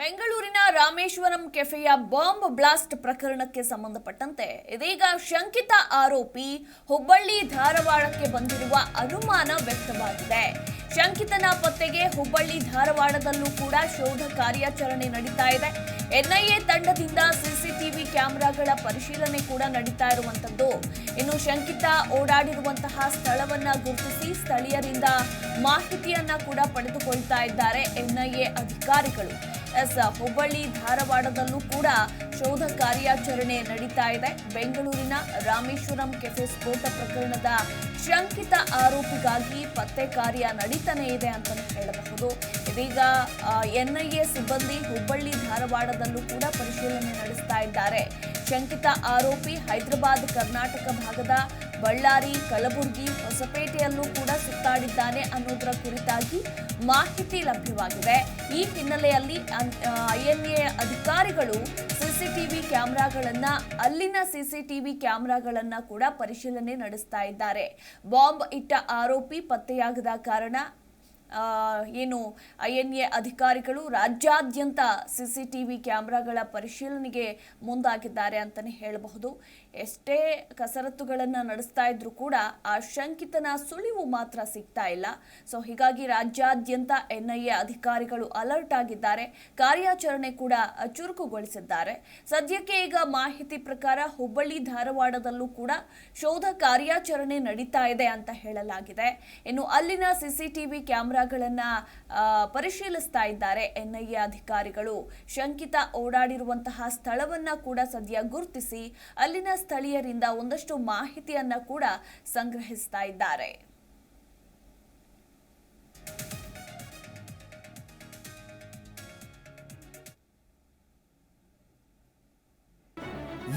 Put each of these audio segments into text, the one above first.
ಬೆಂಗಳೂರಿನ Rameswaram ಕೆಫೆಯ bomb blast ಪ್ರಕರಣಕ್ಕೆ ಸಂಬಂಧಪಟ್ಟಂತೆ ಇದೀಗ ಶಂಕಿತ ಆರೋಪಿ ಹುಬ್ಬಳ್ಳಿ ಧಾರವಾಡಕ್ಕೆ ಬಂದಿರುವ ಅನುಮಾನ ವ್ಯಕ್ತವಾಗಿದೆ. ಶಂಕಿತನ ಪತ್ತೆಗೆ ಹುಬ್ಬಳ್ಳಿ ಧಾರವಾಡದಲ್ಲೂ ಕೂಡ ಶೋಧ ಕಾರ್ಯಾಚರಣೆ ನಡೀತಾ ಇದೆ. ಎನ್ಐಎ ತಂಡದಿಂದ ಸಿಸಿಟಿವಿ ಕ್ಯಾಮೆರಾಗಳ ಪರಿಶೀಲನೆ ಕೂಡ ನಡೀತಾ ಇರುವಂತದ್ದು. ಇನ್ನು ಶಂಕಿತ ಓಡಾಡಿರುವಂತಹ ಸ್ಥಳವನ್ನ ಗುರುತಿಸಿ ಸ್ಥಳೀಯರಿಂದ ಮಾಹಿತಿಯನ್ನ ಕೂಡ ಪಡೆದುಕೊಳ್ತಾ ಇದ್ದಾರೆ ಎನ್ಐಎ ಅಧಿಕಾರಿಗಳು. ಎಸ್, ಹುಬ್ಬಳ್ಳಿ ಧಾರವಾಡದಲ್ಲೂ ಕೂಡ ಶೋಧ ಕಾರ್ಯಾಚರಣೆ ನಡೀತಾ ಇದೆ. ಬೆಂಗಳೂರಿನ ರಾಮೇಶ್ವರಂ ಕೆಫೆ ಸ್ಫೋಟ ಪ್ರಕರಣದ ಶಂಕಿತ ಆರೋಪಿಗಾಗಿ ಪತ್ತೆ ಕಾರ್ಯ ನಡೀತಾನೆ ಇದೆ ಅಂತ ಹೇಳಬಹುದು. ಇದೀಗ ಎನ್ಐಎ ಸಿಬ್ಬಂದಿ ಹುಬ್ಬಳ್ಳಿ ಧಾರವಾಡದಲ್ಲೂ ಕೂಡ ಪರಿಶೀಲನೆ ನಡೆಸ್ತಾ ಇದ್ದಾರೆ. ಶಂಕಿತ ಆರೋಪಿ ಹೈದರಾಬಾದ್, ಕರ್ನಾಟಕ ಭಾಗದ ಬಳ್ಳಾರಿ, ಕಲಬುರಗಿ, ಹೊಸಪೇಟೆಯಲ್ಲೂ ಕೂಡ ಸುತ್ತಾಡಿದ್ದಾನೆ ಅನ್ನೋದರ ಕುರಿತಾಗಿ ಮಾಹಿತಿ ಲಭ್ಯವಾಗಿದೆ. ಈ ಹಿನ್ನೆಲೆಯಲ್ಲಿ ಐಎನ್ಎ ಅಧಿಕಾರಿಗಳು ಸಿಸಿಟಿವಿ ಕ್ಯಾಮೆರಾಗಳನ್ನ, ಅಲ್ಲಿನ ಸಿಸಿಟಿವಿ ಕ್ಯಾಮೆರಾಗಳನ್ನ ಕೂಡ ಪರಿಶೀಲನೆ ನಡೆಸ್ತಾ ಇದ್ದಾರೆ. ಬಾಂಬ್ ಇಟ್ಟ ಆರೋಪಿ ಪತ್ತೆಯಾಗದ ಕಾರಣ ಆ, ಎನ್ ಎ ಅಧಿಕಾರಿಗಳು ರಾಜ್ಯಾದ್ಯಂತ ಸಿ ಸಿ ಟಿ ವಿ ಕ್ಯಾಮ್ರಾಗಳ ಪರಿಶೀಲನೆಗೆ ಮುಂದಾಗಿದ್ದಾರೆ ಅಂತಲೇ ಹೇಳಬಹುದು. ಎಷ್ಟೇ ಕಸರತ್ತುಗಳನ್ನು ನಡೆಸ್ತಾ ಇದ್ರೂ ಕೂಡ ಆ ಶಂಕಿತನ ಸುಳಿವು ಮಾತ್ರ ಸಿಗ್ತಾ ಇಲ್ಲ. ಸೊ ಹೀಗಾಗಿ ರಾಜ್ಯಾದ್ಯಂತ ಎನ್ಐಎ ಅಧಿಕಾರಿಗಳು ಅಲರ್ಟ್ ಆಗಿದ್ದಾರೆ. ಕಾರ್ಯಾಚರಣೆ ಕೂಡ ಚುರುಕುಗೊಳಿಸಿದ್ದಾರೆ. ಸದ್ಯಕ್ಕೆ ಈಗ ಮಾಹಿತಿ ಪ್ರಕಾರ ಹುಬ್ಬಳ್ಳಿ ಧಾರವಾಡದಲ್ಲೂ ಕೂಡ ಶೋಧ ಕಾರ್ಯಾಚರಣೆ ನಡೀತಾ ಇದೆ ಅಂತ ಹೇಳಲಾಗಿದೆ. ಇನ್ನು ಅಲ್ಲಿನ ಸಿಸಿಟಿವಿ ಕ್ಯಾಮೆರಾಗಳನ್ನ ಆ, ಪರಿಶೀಲಿಸ್ತಾ ಇದ್ದಾರೆ ಎನ್ಐಎ ಅಧಿಕಾರಿಗಳು. ಶಂಕಿತ ಓಡಾಡಿರುವಂತಹ ಸ್ಥಳವನ್ನ ಕೂಡ ಸದ್ಯ ಗುರುತಿಸಿ ಅಲ್ಲಿನ ಸ್ಥಳೀಯರಿಂದ ಒಂದಷ್ಟು ಮಾಹಿತಿಯನ್ನ ಕೂಡ ಸಂಗ್ರಹಿಸ್ತಾ ಇದ್ದಾರೆ.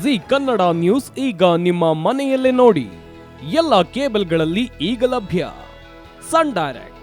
ಜಿ ಕನ್ನಡ ನ್ಯೂಸ್ ಈಗ ನಿಮ್ಮ ಮನೆಯಲ್ಲೇ ನೋಡಿ. ಎಲ್ಲ ಕೇಬಲ್ಗಳಲ್ಲಿ ಈಗ ಲಭ್ಯ. Sun Direct.